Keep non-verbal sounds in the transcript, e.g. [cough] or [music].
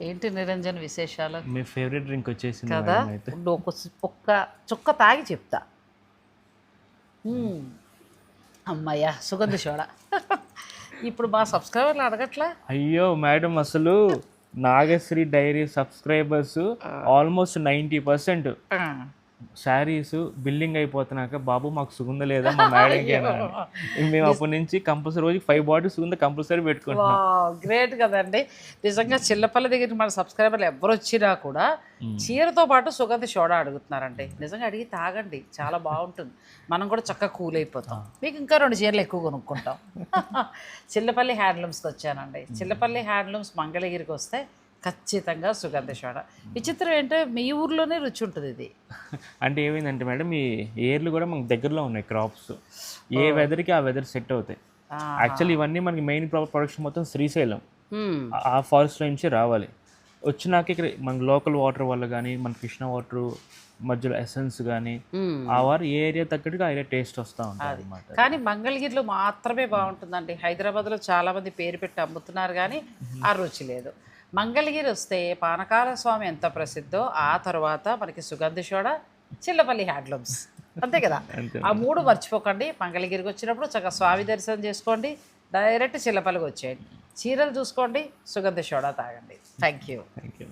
ఏంటి నిరంజన్ విశేషాలు? మీ favourite drink వచ్చేసింది కదా? ఒక ఒక్క చుక్క తాగి చెప్తా. మ్మ్. అమ్మయ్యా సుగంధ సోడ. ఇప్పుడు మా సబ్స్క్రైబర్లు అడగట్లా? అయ్యో మేడం అసలు Nagasri diary subscribers almost ninety percent. Saris building అయిపోతున్నాక బాబు మాకు సుగంధ లేదా? మా మేడంకి మేము అప్పటి నుంచి కంపల్సరీ రోజు ఫైవ్ బాటిల్స్ సుగంధ కంపల్సరీ పెట్టుకుంటాం గ్రేట్ కదండి. నిజంగా చిల్లపల్లి దగ్గర మన సబ్స్క్రైబర్లు ఎవరు వచ్చినా కూడా చీరతో పాటు సుగంధ సోడా అడుగుతున్నారండి. నిజంగా అడిగి తాగండి చాలా బాగుంటుంది. మనం కూడా చక్కగా కూల్ అయిపోతాం. మీకు ఇంకా రెండు చీరలు ఎక్కువ కొనుక్కుంటాం. [laughs] చిల్లపల్లి హ్యాండ్లూమ్స్కి వచ్చానండి. చిల్లపల్లి హ్యాండ్లూమ్స్ మంగళగిరికి వస్తే ఖచ్చితంగా సుగంధ సోడా విచిత్రం ఏంటంటే మీ ఊర్లోనే రుచి ఉంటుంది ఇది. అంటే ఏమైందంటే మేడం ఈ ఏర్లు కూడా మనకు దగ్గరలో ఉన్నాయి క్రాప్స్ ఏ వెదర్కి ఆ వెదర్ సెట్ అవుతాయి. యాక్చువల్లీ ఇవన్నీ మనకి మెయిన్ ప్రొడక్షన్ మొత్తం శ్రీశైలం. ఆ- ఫారెస్ట్ నుంచి రావాలి. వచ్చినాక ఇక్కడ మన లోకల్ వాటర్ వల్ల కానీ మన కృష్ణ వాటర్ మధ్యలో ఎసెన్స్ కానీ. ఆ వారు ఏ ఏరియా తగ్గట్టుగా ఏరియా టేస్ట్ వస్తూ ఉంటుంది అనమాట కానీ మంగళగిరిలో మాత్రమే బాగుంటుందండి. హైదరాబాద్లో చాలా మంది పేరు పెట్టి అమ్ముతున్నారు కానీ ఆ రుచి లేదు. మంగళగిరి వస్తే పానకాల స్వామి ఎంత ప్రసిద్ధో ఆ తర్వాత మనకి సుగంధ సోడ చిల్లపల్లి హ్యాండ్లూమ్స్. అంతే కదా. ఆ మూడు మర్చిపోకండి. మంగళగిరికి వచ్చినప్పుడు చక్కగా స్వామి దర్శనం చేసుకోండి. డైరెక్ట్ చిల్లపల్లికి వచ్చేయండి. చీరలు చూసుకోండి. సుగంధ సోడా తాగండి. Thank you. Thank you.